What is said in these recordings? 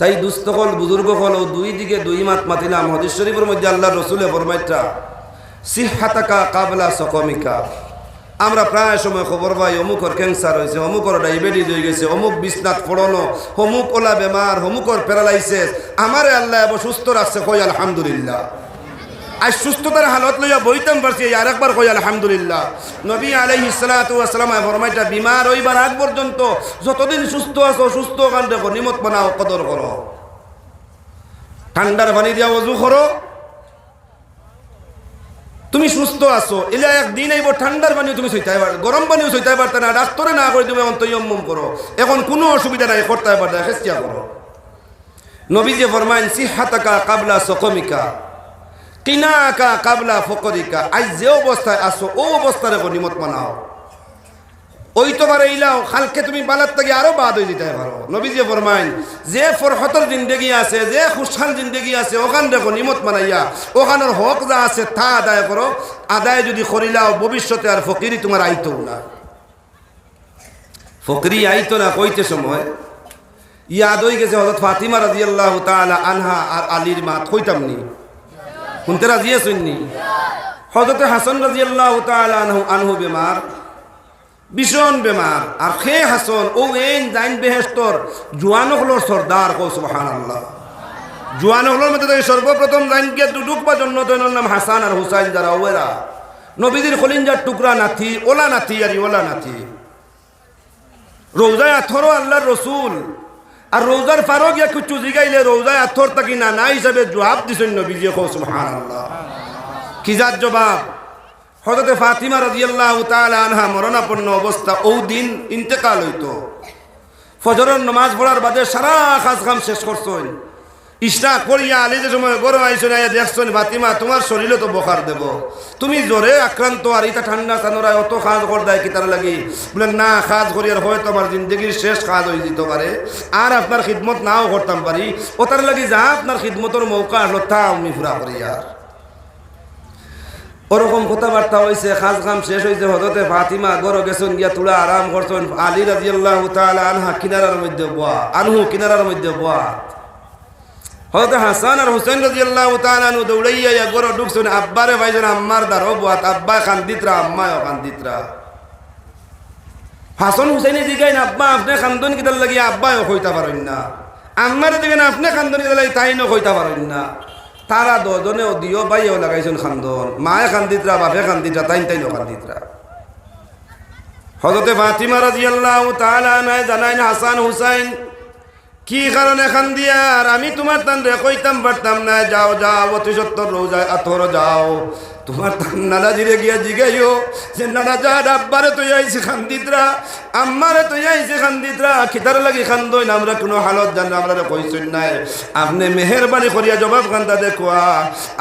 তাই দুস্থকল বুজুর্গ হল দুই দিকে দুই মাত মাতিলাম হদিস শরীফের মধ্যে আল্লাহ রসুলে ফরমাইটা সিহাতাকা কাবলা সকমিকা। আমরা প্রায় সময় খবর পাই, অমুকর ক্যান্সার হয়েছে, অমুকর ডায়াবেটিস হয়ে গেছে, অমুক বিছনাথ পড়ানো, অমুক ওলা বেমার, অমুকর প্যারালাইসিস। আমারে আল্লাহ সুস্থ রাখছে কই আলহামদুলিল্লাহ। আজ সুস্থতার হালত লইয়া বইতাম পারছি আর একবার কই, আলহামদুলিল্লাহ। নবী আলাইহি সালাতু ওয়াসালাম ফরমাইটা, বিমার হইবার আগ পর্যন্ত যতদিন সুস্থ আছো, সুস্থ কান দেখো, নিমত বানাও, কদর করো। ঠান্ডার পানি দিয়া অজু করো। তুমি সুস্থ আছো এলে একদিন আইব, ঠান্ডার পানিও তুমি সইতে পার গরম পানিও সইতে পারতে না, ডাক্তরে না করে তুমি এখন তৈয়ম্মম করো। এখন কোনো অসুবিধা নাই, করতে পারতে না করো নবী যে ফরমাইন সিহাতাকা কাবলা সকমিকা। কিনাকা কাবলা ফকরিকা, আজ যে অবস্থায় আসো, ও অবস্থার নিমত মানাও। ওই তোমার এইলাও খালকে তুমি বালার থেকে আরও বাদ হয়ে দিতে পারো। নবী যে ফরমাইন, যে ফরহতর জিন্দগি আছে, যে খুশহাল জিন্দগি আছে, ওখান দেখো নিমত মানাইয়া, ওখানের হক যা আছে তা আদায় করো। আদায় যদি করিলাও ভবিষ্যতে আর ফকিরি তোমার আইতো না। ফকরি আইতো না, কইতে সময়। ইয়াদ হয়ে গেছে হজরত ফাতিমা রাজিয়াল্লাহ তাআলা আনহা আর আলীর মা কইতাম নি। শুনতে রাজি আছেননি হজরত হাসান রাজিয়াল্লাহ তাআলা আনহু আনহু বেমার, ভীষণ বেমার। আর খে হাসন, ও এন জাইন বেহেস্তর জোয়ান হলোর সর্দার কৌ আল্লাহ জোয়ান হলোর মধ্যে সর্বপ্রথম জাইনকে দুডুক বা জন্য তৈনের নাম হাসান আর হুসাইন যারা, ওয়েরা। নবীদের খলিঞ্জার টুকরা নাথি ওলা নাথি আর ওলা নাথি রোজায় আথরো আল্লাহর রসুল। আর রোজার ফারক গিয়া কিছু জিগাইলে রোজায় আথর তাকি না না হিসাবে জবাব দিছেন নবীজি যে কৌসুম কি যার জবাব? হজরতে ফাতিমা রাজিয়াল্লাহ তাআলা আনহা মরণাপন্ন অবস্থা, ও দিন ইন্তেকাল হইতো। ফজরের নমাজ পড়ার বাদে সারা কাজ কাম শেষ করছেন। ইশরা করিয়া আলি যে সময় গরম আইসন আইয়া দেখছেন ফাতিমা তোমার শরীরে তো বখার দেব। তুমি জ্বরে আক্রান্ত আর ইটা ঠান্ডা চানোরায় অত কাজ কর দেয় কি তার লাগি? বলে, না কাজ করি আর হয়তো আমার জিন্দগির শেষ কাজ হয়ে যেতে পারে। আর আপনার খিদমত নাও করতাম পারি। ও তার লাগি যা, আপনার খিদমতর মৌকা আসলো তা আমি ফুরা করি আর। ওরকম কথাবার্তা হয়েছে খাস খাম শেষ হয়েছে হজরতে ফাতিমা গর গেছেন গিয়া তুলা আরাম করছেন, আলী রাজিয়াল্লাহ তাআলা আনহা কিনারার মধ্যে বয়া, আনহু কিনারার মধ্যে বয়া। হজরত হাসান আর হুসেন রাজিয়াল্লাহ তাআলা আনহু দৌড়াইয়া ইয়া গর ঢুকছেন, আব্বারে ভাইজন আম্মার দ্বার ও বয়াত আব্বা কান্দিতরা আম্মায় কান্দিতরা হাসান হুসেনে জিগাইন, আব্বা আপনি খান্দন কিতার লাগিয়া আব্বায় কইতা পারেন না। আম্মারে দিবেন আপনি খান্দন কিতার লাগি তাই ন কইতা পারেন না। তারা দজনে ও দিও বাইও লাগাইছেন খান্দন। মায়ে খান্দিতরা, বাপে খান্দিতরা, তাইন তাইন খান্দিতরা। হজরতে ফাতিমা রাজিয়াল্লাহু তাআলা নাই জানাইন, হাসান হুসাইন কি কারণে খান্দিয়ার আমি তোমার তান রে কইতাম পারতাম না। যাও যাও, অতি সত্তর রোজায় আতর যাও। তোমার নানা জিরে গিয়া জিগাইও। যে নানা যা আব্বারে তুই আইছি খান্দিতরা আম্মারে তুই আইছি খান্দিতরা খিতার লাগি খান্দই না, আমরা কোনো হালত জানি আমরা কইছেন নাই। আপনি মেহরবানি করিয়া জবাব খান্দা দেখুয়া,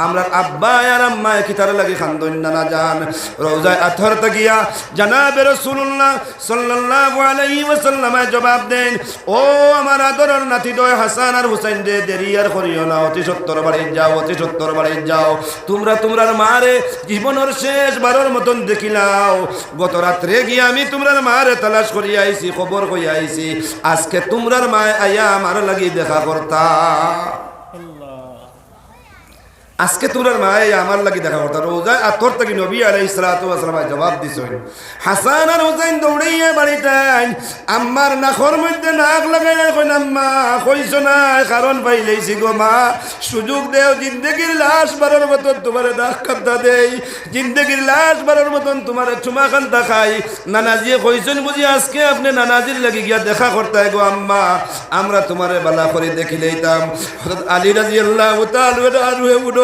আমরা আব্বা আর আম্মায় খিতার লাগি খান্দই নানা জান। রোজায় আথর তাকিয়া জানাবে রসুল্লাহ সাল্লাল্লাহু আলাইহি ওয়াসাল্লাম জবাব দেন, ও আমার আদরের নাতি দয় হাসান আর হুসাইন দে দেরি আর করিও না, অতি সত্তর বাড়ি যাও, অতি সত্তর বাড়ি যাও। তোমরা, তোমরার মারে জীবনের শেষ বারের মতন দেখিলাও। গত রাত্রে গিয়ে আমি তোমরার মারে তালাশ করি আইসি খবর কই আইসি আজকে তোমরা মায় আয়া আমার লাগি দেখা করতা। আজকে তোমরা মায়ে আমার লাগি দেখা করতাম রোজায় আতর থেকে নবী আলাই সালাতাম জবাব দিছেন। হাসান আর হোসেন দৌড়াইয়া বাড়িটাই আম্মার নাখর মধ্যে নাক লাগাই কইন, আম্মা, কইছ না, কারণ পাইলেইছি গো মা। সুযোগ দেও, জিন্দগির লাশ বারের মতন তোমার দাগ কান্দা দেই। জিন্দগির লাশ বারের মতন তোমার চুমা কান্দা খাই। নানাজিয়ে কইছেন, বুঝি আজকে আপনি নানাজির লাগি গিয়া দেখা করতে গো আম্মা। আমরা তোমারে বালা করে দেখিলেইতাম। হযরত আলী রাদিয়াল্লাহু তাআলা আর উঠো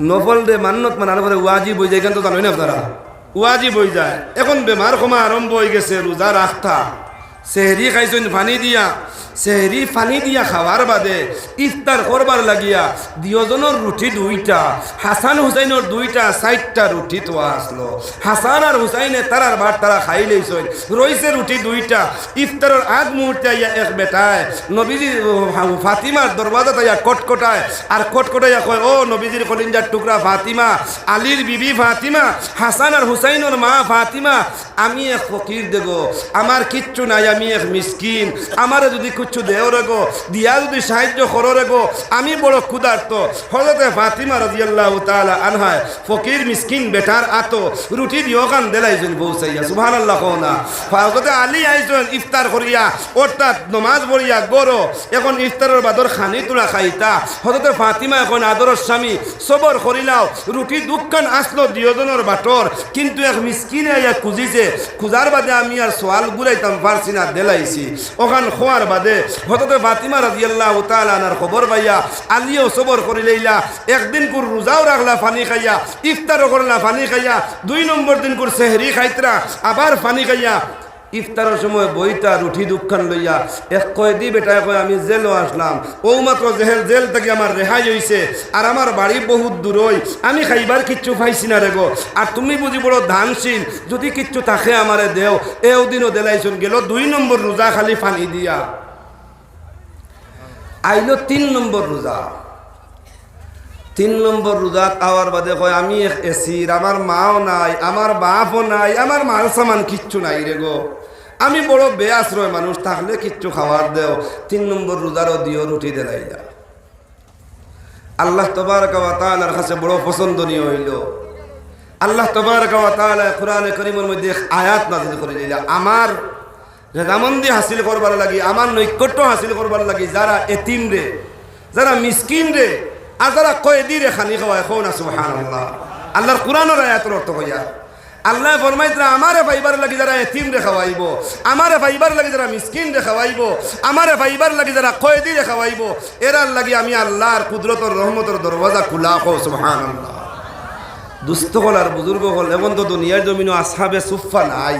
নফল রে মান্নত মানে পরে ওয়াজি বই যায় কেন তো জানোই আপনারা। ওয়াজি বই যায়। এখন বেমার ক্ষমা আরম্ভ হয়ে গেছে, রোজা রাখতা। সেহরি খাইছেন পানি দিয়া। সেহরি পানি দিয়া খাওয়ার বাদে ইফতার করবার লাগিয়া দিয়জনের রুটি দুইটা হাসান হুসাইনের দুইটা চারটা রুটি তো আসলো। হাসান আর হুসাইনে তারার ভাত তারা খাই লইছেন রইছে রুটি দুইটা ইফতারের আগ মুহূর্তে আইয়া এক বেটায় নবীজি ফাতিমার দরওয়াজা তাইয়া কটকটায় আর কটকটাইয়া কয় ও নবীজির কলিঞ্জার টুকরা ফাতিমা আলীর বিবি ফাতিমা হাসান আর হুসাইনের মা ফাতিমা, আমি এক ফকির দেগো আমার কিচ্ছু নাই, আমি এক মিসকিন, আমারে যদি কিচ্ছু দেও রেগো দিয়া যদি সাহায্য করো রেগো আমি বড় ক্ষুধার্ত। হজরতে ফাতিমা রাজিয়াল্লাহ তাআলা আনহায়, ফকির মিসকিন বেটার আতো, রুটি দিও কান দেলাইছেন বৌসাইয়া সুবহানাল্লাহ কোনা হজরতে আলী আইছেন ইফতার করিয়া, অর্থাৎ নমাজ পড়িয়া গরো, এখন ইফতারের বাদর খানি তোলা খাইতা। হজরতে ফাতিমা এখন আদরের স্বামী, সবর করিলাও, রুটি দুঃখান আসলো দিয়জনের বাটর কিন্তু এক মিসকিনে আইয়া খুঁজিছে খুঁজার বাদে আমি আর সোয়াল গুলাইতাম পারছি দেলাইছি। ওখান খোয়ার বাদে হততে ফাতিমা রাজিয়াল্লাহ তালানার খবর পাইয়া, আলিও সবর করি লইলা, একদিন কুর রোজাও রাখলা পানি খাইয়া ইফতারও করলা পানি খাইয়া, দুই নম্বর দিন কুর সেহরি খাইতরা আবার পানি খাইয়া ইফতারের সময় বইটা রুঠি দুঃখান লইয়া, এক কয়েদি বেটায় কয় আমি জেলও আসলাম। ও মাত্র জেল জেল থেকে আমার রেহাই হইছে, আর আমার বাড়ি বহুত দূরই আমি খাইবার কিচ্ছু পাইছি না রেগো আর তুমি বুঝি বড় ধানশীল যদি কিচ্ছু থাকে আমারে দেও। এও দিনও দেলাইছুন গেল দুই নম্বর রোজা খালি ফানি দিয়া। আইলো তিন নম্বর রোজা। তিন নম্বর রোজাত আওয়ার বাদে কয়, আমি এসির, আমার মাও নাই, আমার বাপও নাই, আমার মাল সামান কিচ্ছু নাই রে গো। আমি বড় বেআশ্রয় মানুষ থাকলে কিচ্ছু খাওয়ার দেও। তিন নম্বর রোজারও দিও, রুটি দেলাই যা। আল্লাহ তবার তালার কাছে বড় পছন্দনীয় হইল। আল্লাহ তবার তালা কোরআনে করিমের মধ্যে আয়াত নাজিল করে দিলা। আমার রেজামন্দি হাসিল করবার লাগি, আমার নৈকট্য হাসিল করবার লাগি, যারা এতিম রে, যারা মিসকিন রে, আর যারা কয়েদি রে খানি খাওয়ায় খো না সুবহান আল্লাহ আল্লাহর কোরআনের আয়াতের অর্থ কইয়া। আল্লাহ ফরমাইতরা আমারে ফাইবার লাগি যারা এতিম রে খাওয়াইব, আমারে ফাইবার লাগি যারা মিসকিন রে খাওয়াইব, আমারে ফাইবার লাগি যারা কয়েদি রে খাওয়াইব, এরার লাগি আমি আল্লাহর কুদরতর রহমতর দরওয়াজা খুলা কো সুবহান দুস্থ হল আর বুজুর্গ হল, এমন তো দুনিয়ার জমিনও আসাবে সুফা নাই।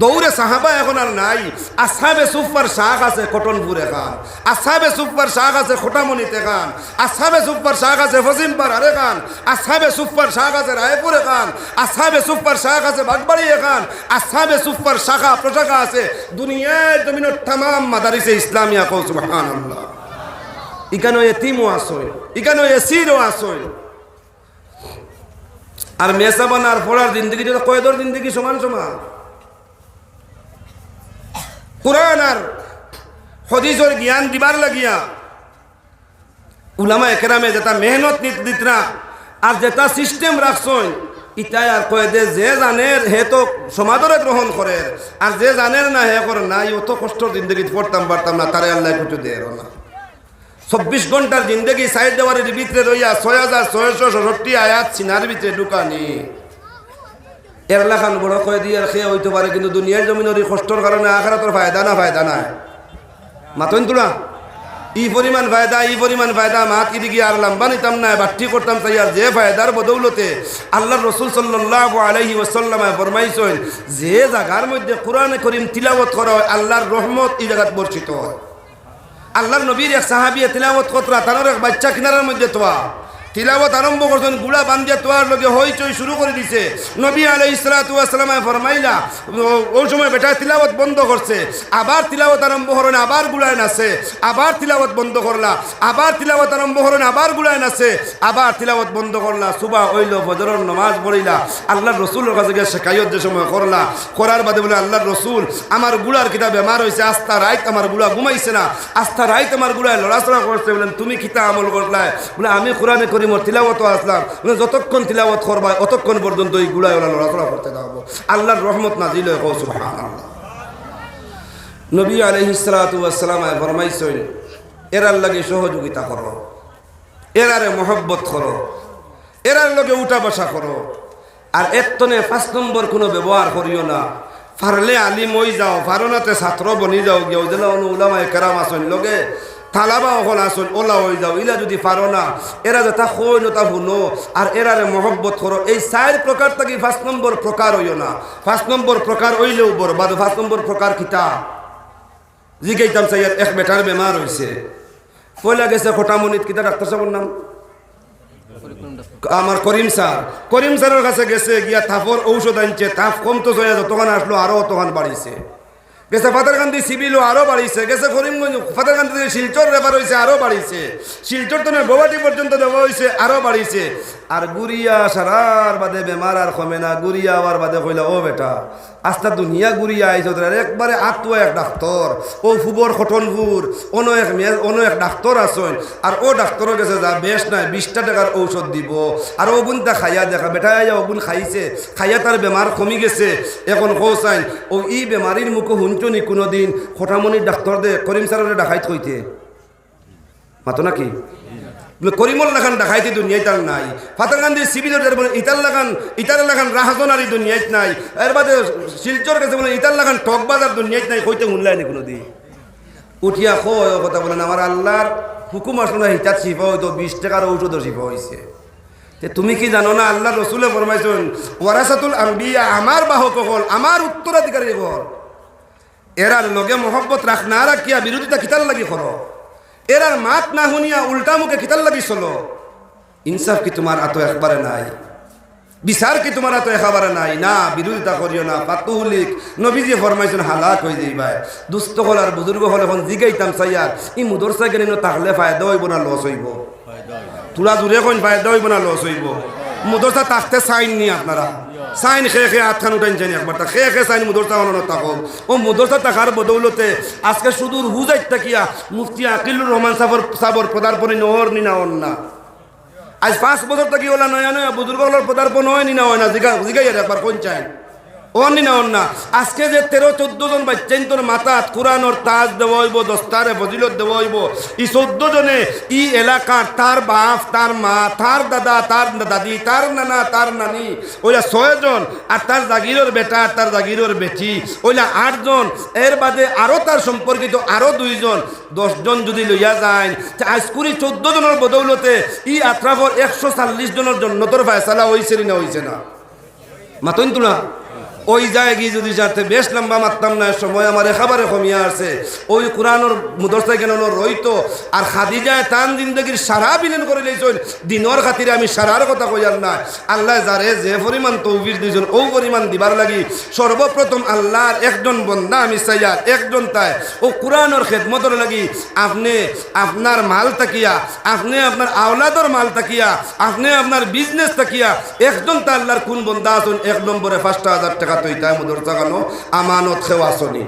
দৌড়ে সাহাবা এখন আর নাই। আসাবে সুপার শাক আছে কটনপুরে খান। আসাবে সুপার শাক আছে খোটামণিতে খান। আসাবে সুপার শাক আছে ফসিমপার আরে খান। আসাবে সুপার শাক আছে রায়পুরে খান। আসাবে সুপার শাক আছে বাগবাড়িয়ে খান। আসাবে সুপার শাখা প্রশাখা আছে। দুনিয়ায় জমিনের তাম মাদারিসে ইসলামিয়া কৌ সুবহান আল্লাহ ইকানো এতিমও আসয় ইকানো এসিরও আসয় আর মেসা বানার পড়ার জিন্দগি কয়দর জিন্দগি সমান সমান। কোরআন আর হদিসর জ্ঞান দিবার লাগিয়া উলামা একরামে যেটা মেহনত দিতরা আর যেটা সিস্টেম রাখছই ইটাই আর কয়ে দে, যে জানের হে তো সমাদরে গ্রহণ করে, আর যে জানের না হে করে না অত কষ্ট জিন্দগি পড়তাম, পারতাম না, তারে আল্লাহ কিছু দেয় না। চব্বিশ ঘণ্টার জিন্দগি সাইড দেওয়ারের ভিতরে রইয়া ছয় হাজার ছয়শো ষষ্ঠি আয়াত সিনার ভিতরে ঢুকানি। এরলাখান বড় কয়ে দিয়ে আর খেয়ে হইতে পারে, কিন্তু দুনিয়ার জমিনের এই কষ্টর কারণে আখারাতর ফায়দা না, ফায়দা নাই। মাতন তোলা, ই পরিমাণ ফায়দা, ই পরিমাণ ফায়দা মাত ইদি গিয়ে আর লাম্বা নিতাম না, বাট্টি করতাম তাই আর যে ফায়দার বদৌলতে আল্লাহ রসুল সাল্লাহ আলহি ওসাল্লামায় ফরমাইছেন, যে জায়গার মধ্যে কোরআনে করিম তিলাবত করা হয়, আল্লাহর রহমত এই জায়গাত বর্ষিত হয়। আল্লাহর নবীর এক সাহাবিয়ে তিলাবত কতরা তার এক বাচ্চা কিনারের মধ্যে তোয়া। তিলাবত আরম্ভ করছেন, গুড়া বান্ধিয়া তোয়ার লগে হইচই শুরু করে দিছে। নবী আলাই ইসলাতামে ফরমাইলা ওই সময় বেটা তিলাবত বন্ধ করছে, আবার তিলাবত আরম্ভ করেন আবার গুড়ায় নাচে, আবার তিলাবত বন্ধ করলা, আবার তিলাবত আরম্ভ করেন আবার গুড়ায় নাচে, আবার তিলাবত বন্ধ করলা সুবা হইল ফজরের নমাজ পড়িলা, আল্লাহর রসুলের কাছে গিয়ে শেখাইত যে সময় করলা, করার বাদে বলে, আল্লাহর রসুল, আমার গুড়ার কিতা বেমার হয়েছে আস্থা রাইত আমার গুড়া ঘুমাইছে না, আস্থা রাইত আমার গুড়ায় লড়াচড়া করছে, বলেন, তুমি কিতা আমল করলাই বলে, আমি কোরআনে করি মোর তিলাবত আসলাম। যতক্ষণ তিলাবত করবা অতক্ষণ পর্যন্ত এই গুড়ায় ওরা লড়াচড়া করতে থাকব আল্লাহর রহমত না দিলে নবী আলহিসালাম ফরমাইছেন, এরার লাগে সহযোগিতা করো, এরারে মহব্বত করো, এরার লগে উঠা বসা করো। আর এতনে পাঁচ নম্বর কোনো ব্যবহার করিও না। পারলে আলিম হয়ে যাও পারোনাতে ছাত্র বনি যাও গিয়ে দিলে অনু উলামায় কেরাম আসন লগে থালাবা অকল আসুন ওলা হয়ে যাও। ইলা যদি পারো না এরা যথা খই নতা শুনো। আর এরারে মহব্বত করো এই চার প্রকার থাকি পাঁচ নম্বর প্রকার হইও না। পাঁচ নম্বর প্রকার হইলেও বরবাদ পাঁচ নম্বর প্রকার কিতা? জিগাইতাম সাইয়ার এক বেটার বেমার হয়েছে পয়লা গেছে খোটামনিত কিতা ডাক্তার সাহেবের নাম? আমার করিম স্যার। করিম স্যারের কাছে গেছে, গিয়া তাপর ঔষধ আনছে। তাপ কম তো জয়া যতক্ষণ আসলো আরও তখন বাড়িছে গেছে ফাতারকান্দি সিভিলও আরও বাড়িছে, গেছে করিমগঞ্জ ফাতারকান্দি থেকে শিলচর রেফার হয়েছে আরও বাড়িছে। শিলচর তো গৌহাটি পর্যন্ত দেওয়া হয়েছে আরও বাড়িছে। আর গুড়িয়া সারার বাদে বেমার আর কমে না, গুড়িয়া আবার বাদে কইলা, ও বেটা আস্তা দুনিয়া গুড়িয়া আইস একবারে আত্মা এক ডাক্তর। ও ফুবর খটনপুর অন্য এক অন্য এক ডাক্তর আসন আর ও ডাক্তরও গেছে যা বেশ নাই, বিশটা টাকার ঔষধ দিব। আর ওগুন তা খাইয়া দেখা, বেটা আইয়া ওগুন খাইছে, খাইয়া তার বেমার কমি গেছে। এখন কৌসাইন ও ই বেমারির মুখে শুনছনি কোনোদিন? খোটামনির ডাক্তর দে, করিম স্যারের ডাকাইত কইতে। মাতো নাকি? করিমল লাগান দেখাইতে দুনিয়ায় তার নাই। ফাতার গান্ধীর সিভিলের বলে ইতার লাগান ইতার লাগান রাহাজনারি দুনিয়ায় নাই। এর বাদে শিলচর কাছে বলে ইতার লাগান টকবাজার দুনিয়ায় নাই, কইতে শুনলাই নি কোনো দিন উঠিয়া খো কথা বলেন, আমার আল্লাহর হুকুম আসলো না হিতার শিফা হইতো বিশ টাকার ঔষধ শিফা হয়েছে তুমি কি জানো না, আল্লাহ রসুলে ফরমাইছেন, ওয়ারাসাতুল আম্বিয়া, আমার বাহক হল, আমার উত্তরাধিকারী হল। এরার লগে মহব্বত রাখ, না রাখিয়া বিরোধিতা কিতার লাগি করো। এরার মাত না শুনিয়া উল্টা মুখে লাগি চলো ইনসাফ কি তোমার আতো একবারে নাই? বিচার কি তোমার আতো একেবারে নাই? না বিরোধিতা করিও না। পাতুলিক নবীজি ফরমাইছেন হালাক হয়ে যাইবাই। দুস্থ হল আর বুজুর্গ হল এখন জিগাইতাম চাইয়ার। ই মুদর সাইকেল তাহলে ফায়দা হইব না লস হইব। তোরা দূরে কোন ফায়দা হইব না লস হইব। মুদরসা তাকতে সাইন নি আপনারা। সাইন খেয়ে খেয়ে আটখান উঠাইন জানি একবার তা খেয়ে খেয়ে সাইন মুদরসা বানানো থাকুক ও মুদরসা তাকার বদৌলতে আজকে সুদূর হুজাইত তাকিয়া মুফতি আকিলুর রহমান সাবর সাবর পদার্পণে নহর নিনা না না আজ পাঁচ বছর থাকি ওলা নয়া নয়া বুজুর্গ হলার পদার্পণ হয় নিনা হয় না জিগা জিগাই একবার কোন চাই অনি না, অন্য। আজকে যে তেরো, চোদ্দ জন বাচ্চাইন তোর মাথাত কোরআনর তাজ দেওয়া হইব, দস্তারে ফজিলত দেওয়া হইব ই চোদ্দ জনে ই এলাকার তার বাপ, তার মা, তার দাদা, তার দাদি, তার নানা, তার নানি, ওইলা ছয়জন আর তার জাগিরর বেটা, আর তার জাগিরর বেটি, ওইলা আটজন এর বাদে আরও তার সম্পর্কিত আরও দুইজন দশজন যদি লইয়া যায় আজকুরি চোদ্দ জনের বদৌলতে ই আত্রাফর একশো চল্লিশ জনের জন্য তোর ফায়সালা হয়েছে না হয়েছে না। মাতইন তোলা। ওই জায়গায় যদি যাতে বেশ লম্বা মারতাম না, সময় আমার একেবারে কমিয়া আছে ওই কোরআনোর মুদরসায় কেন রইতো? আর খাদিজায় তান জিন্দগির সারা বিলীন করে লইছেন দিনর খাতিরে আমি সারার কথা কইয়ার না আল্লাহ যারে যে পরিমাণ তৌবির দিয়েছেন, ও পরিমাণ দিবার লাগি। সর্বপ্রথম আল্লাহর একজন বন্ধা আমি চাইয়া একজন তাই। ও কোরআনোর খেদমতর লাগি আপনি আপনার মাল তাকিয়া, আপনি আপনার আওলাদর মাল তাকিয়া, আপনি আপনার বিজনেস তাকিয়া, একজন তা আল্লাহর কোন বন্ধা আছেন, এক নম্বরে পাঁচটা হাজার টাকা তৈতায় মুদর জাগানো আমানত খেওয়া আসনি।